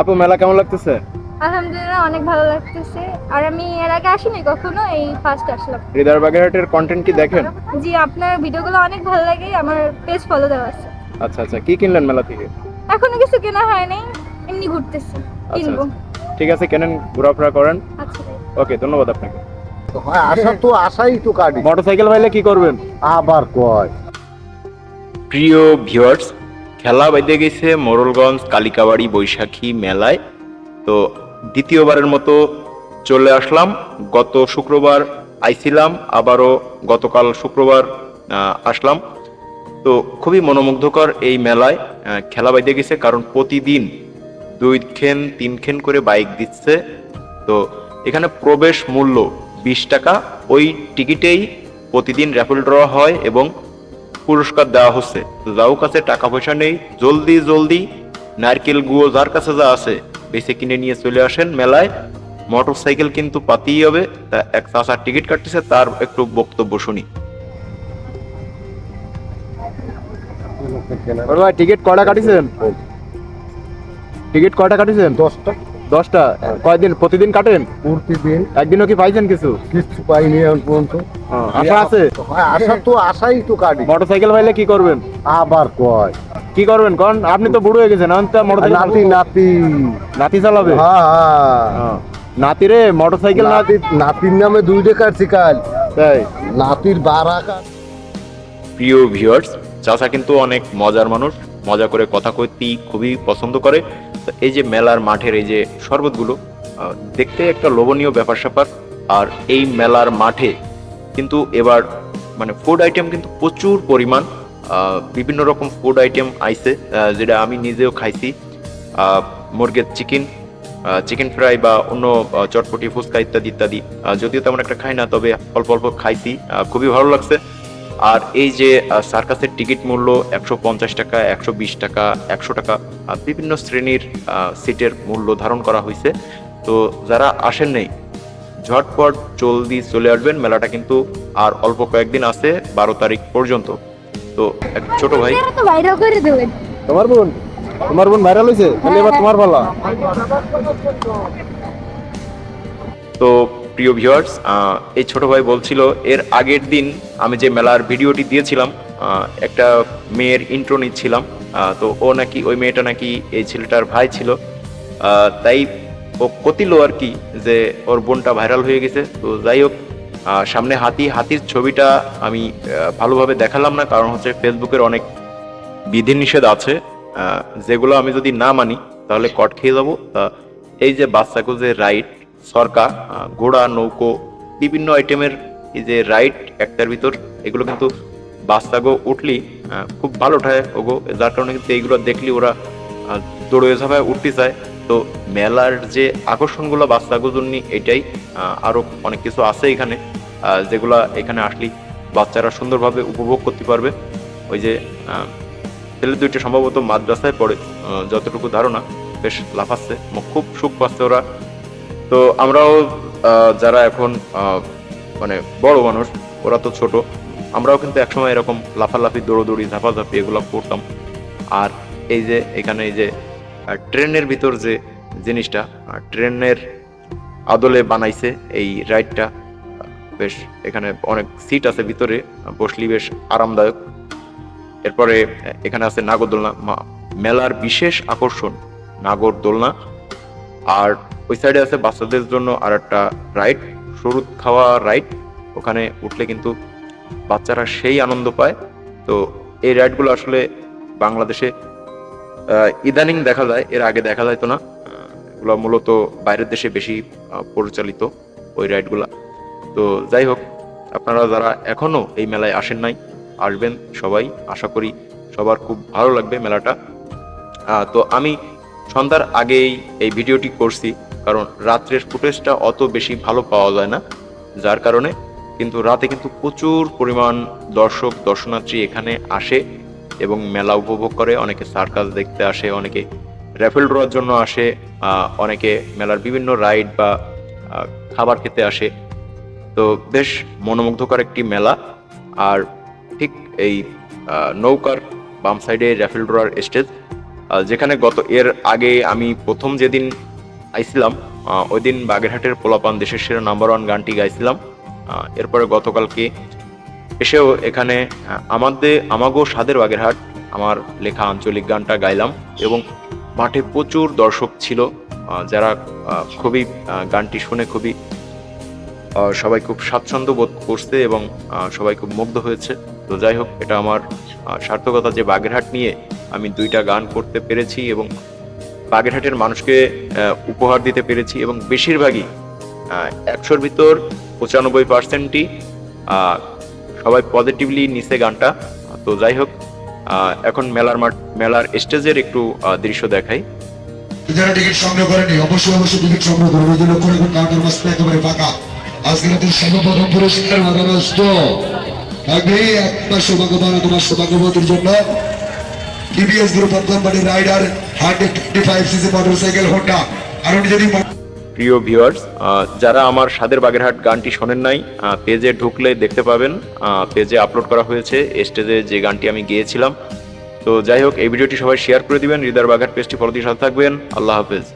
আপু মেলা কেমন লাগতেছে? আলহামদুলিল্লাহ অনেক ভালো লাগতেছে। আর আমি এর আগে আসিনি কখনো এই ফার্স্ট আসলাম। হৃদয় বাগেরহাটের কন্টেন্ট কি দেখেন? জি আপনার ভিডিওগুলো অনেক ভালো লাগে আমার পেজ ফলো দেওয়া আছে। আচ্ছা আচ্ছা কি কিনলেন মেলা থেকে? এখনও কিছু কেনা হয় নাই এমনি ঘুরতেছি আচ্ছা কিনবো। আচ্ছা। ঠিক আছে কেনেন ঘোরাফেরা করেন? আচ্ছা। ওকে ধন্যবাদ আপনাকে। হ্যাঁ আশা তো আশাই তো কাটি। মোটরসাইকেল পাইলে কি করবেন? আবার কয়। প্রিয় ভিউয়ার্স খেলা বাইদে গেছে মোরলগঞ্জ, কালিকাবাড়ি, বৈশাখী মেলায়। তো দ্বিতীয়বারের মতো চলে আসলাম। গত শুক্রবার আইছিলাম, আবারও গতকাল শুক্রবার আসলাম। তো খুবই মনোমুগ্ধকর এই মেলায় খেলা বাইদে গেছে কারণ প্রতিদিন দুই খেন, তিন খেন করে বাইক দিচ্ছে। তো এখানে প্রবেশ মূল্য বিশ টাকা। ওই টিকিটেই প্রতিদিন র্যাফেল ড্র হয় এবং পুরস্কার দেওয়া হচ্ছে। যাও কাছে টাকা পয়সা নেই জলদি জলদি। নারকেল গুঁড়ো যার কাছে যা আছে বেছে কিনে নিয়ে চলে আসেন মেলায়। মোটর সাইকেল কিন্তু পাতেই হবে তা এক চাষার টিকিট কাটতেছে তার একটু বক্তব্য শুনি। ভাই টিকিট কটা কাটিছেন? টিকিট কটা কাটিছেন? দশটা। দশটা কয়দিন প্রতিদিন কাটেন? প্রতিদিন। একদিনও কি পাইছেন কিছু? কিচ্ছু পাইনি এখন পর্যন্ত। আশা আছে? হ্যাঁ আশা তো আশাই তো কাটি। মোটরসাইকেল পাইলে কি করবেন? আবার কয়? কি করবেন? কারণ আপনি তো বুড়ো হয়ে গেছেন এখন তো মোটরসাইকেল নাতি নাতি। নাতি চালাবে? হ্যাঁ হ্যাঁ। নাতি রে মোটরসাইকেল নাতি নাতির নামে দুই কাটছি কাল। তাই? নাতির বারা প্রিয় ভিউয়ার্স চাচা কিন্তু অনেক মজার মানুষ। মজা করে কথা কইতে খুবই পছন্দ করে। তো এই যে মেলার মাঠের এই যে শরবতগুলো দেখতে একটা লোভনীয় ব্যাপার স্যাপার। আর এই মেলার মাঠে কিন্তু এবার মানে ফুড আইটেম কিন্তু প্রচুর পরিমাণ বিভিন্ন রকম ফুড আইটেম আইছে যেটা আমি নিজেও খাইছি। মুরগের চিকেন চিকেন ফ্রাই বা অন্য চটপটি, ফুচকা ইত্যাদি ইত্যাদি। যদিও তেমন একটা খাই না, তবে অল্প অল্প খাইছি খুবই ভালো লাগছে। আর এই যে সার্কাসের টিকিট মূল্য একশো পঞ্চাশ টাকা একশো বিশ টাকা একশো টাকা বিভিন্ন শ্রেণির সিটের মূল্য ধারণ করা হয়েছে। তো যারা আসেন নেই ঝটপট জলদি চলে আসবেন। মেলাটা কিন্তু আর অল্প কয়েকদিন আছে বারো তারিখ পর্যন্ত। তো এক ছোট ভাই। তোমার বোন? তোমার বোন ভাইরাল হয়েছে? তাহলে এবার তোমার পালা। তো প্রিয় ভিউয়ার্স এই ছোট ভাই বলছিল, এর আগের দিন আমি যে মেলার ভিডিওটি দিয়েছিলাম একটা মেয়ের ইন্ট্রো নিচ্ছিলাম তো ও নাকি, ওই মেয়েটা নাকি এই ছেলেটার ভাই ছিল তাই ও কতিল আর কি যে ওর বোনটা ভাইরাল হয়ে গেছে, তো যাই হোক সামনে হাতি, হাতির ছবিটা আমি ভালোভাবে দেখালাম না, কারণ হচ্ছে ফেসবুকের অনেক বিধিনিষেধ আছে যেগুলো আমি যদি না মানি, তাহলে কট খেয়ে যাব এই যে বাচ্চাকে যে রাইড সরকার আহ, ঘোড়া নৌকো বিভিন্ন আইটেমের এই যে রাইড একটার ভিতর এগুলো কিন্তু বাচ্চাগো উঠলি খুব ভালো ওঠায় ওগো। যার কারণে কিন্তু এইগুলো দেখলি ওরা দৌড়ে ঝাঁপায় উঠতে চায়। তো মেলার যে আকর্ষণগুলো বাচ্চাগো জন্য এটাই আহ, আরও অনেক কিছু আছে এখানে যেগুলা এখানে আসলে বাচ্চারা সুন্দরভাবে উপভোগ করতে পারবে। ওই যে ছেলে দুইটা সম্ভবত মাদ্রাসায় পড়ে যতটুকু ধারণা বেশ লাফাচ্ছে খুব সুখ পাচ্ছে ওরা। তো আমরাও যারা এখন মানে বড় মানুষ, ওরা তো ছোট, আমরাও কিন্তু একসময় এরকম লাফালাফি, দৌড়োদৌড়ি, ঝাপাঝাপি এগুলো করতাম। আর এই যে এখানে এই যে ট্রেনের ভিতর যে জিনিসটা ট্রেনের আদলে বানাইছে এই রাইডটা, বেশ এখানে অনেক সিট আছে ভিতরে, বসলি বেশ আরামদায়ক। এরপরে এখানে আছে নাগরদোলনা মেলার বিশেষ আকর্ষণ, নাগরদোলনা। আর ওই সাইডে আছে বাচ্চাদের জন্য আর একটা রাইড সরুদ খাওয়া রাইড ওখানে উঠলে কিন্তু বাচ্চারা সেই আনন্দ পায়। তো এই রাইডগুলো আসলে বাংলাদেশে ইদানিং দেখা যায় এর আগে দেখা যাইতো না। আহ, এগুলো মূলত বাইরের দেশে বেশি পরিচালিত ওই রাইডগুলা তো যাই হোক আপনারা যারা এখনও এই মেলায় আসেন নাই আসবেন সবাই। আশা করি সবার খুব ভালো লাগবে মেলাটা। তো আমি সন্ধ্যার আগেই এই ভিডিওটি করছি, কারণ রাত্রের ফুটেজটা অত বেশি ভালো পাওয়া যায় না, যার কারণে কিন্তু রাতে কিন্তু প্রচুর পরিমাণ দর্শক, দর্শনার্থী এখানে আসে এবং মেলা উপভোগ করে। অনেকে সার্কাস দেখতে আসে, অনেকে র্যাফেল ড্রোয়ার জন্য আসে অনেকে মেলার বিভিন্ন রাইড বা খাবার খেতে আসে। তো বেশ মনোমুগ্ধকর একটি মেলা। আর ঠিক এই নৌকার বাম সাইডে র্যাফেল ড্রোয়ার স্টেজ যেখানে গত এর আগে আমি প্রথম যেদিন আইছিলাম ওই দিন বাগেরহাটের পোলাপান দেশের সেরা নাম্বার ওয়ান গানটি গাইছিলাম। এরপরে গতকালকে এসেও এখানে আমাদের আমাগো স্বাদের বাগেরহাট, আমার লেখা আঞ্চলিক গানটা গাইলাম এবং মাঠে প্রচুর দর্শক ছিল যারা খুবই গানটি শুনে খুবই সবাই খুব স্বাচ্ছন্দ্য বোধ করছে এবং সবাই খুব মুগ্ধ হয়েছে। তো যাই হোক, এটা আমার সার্থকতা যে বাগেরহাট নিয়ে আমি দুইটা গান করতে পেরেছি এবং বাগেরহাটের মানুষকে উপহার দিতে পেরেছি এবং বেশিরভাগই একশোর ভিতর পঁচানব্বই পার্সেন্টই সবাই পজিটিভলি নিছে গানটা। তো যাই হোক এখন মেলার মাঠ, মেলার স্টেজের একটু দৃশ্য দেখাই। যারা টিকিট সংগ্রহ করেনি, অবশ্যই অবশ্যই টিকিট সংগ্রহ লক্ষ্য মাস্টার একেবারে ফাঁকা। আজকে সর্বপ্রথম পুরস্কার থাকবে একটা সৌভাগ্যবান তোমার সৌভাগ্যবতীর জন্য TVS group of company rider hundred twenty CC motorcycle Honda আর যদি প্রিয় ভিউয়ার্স যারা আমার স্বাদের বাগেরহাট গানটি শোনেন নাই পেজে ঢুকলে দেখতে পাবেন পেজে আপলোড করা হয়েছে স্টেজে যে গানটি আমি গেয়েছিলাম। তো যাই হোক, এই ভিডিওটি সবাই শেয়ার করে দিবেন হৃদয় বাঘাট পেজটি ফলো সাথে থাকবেন। আল্লাহ হাফেজ।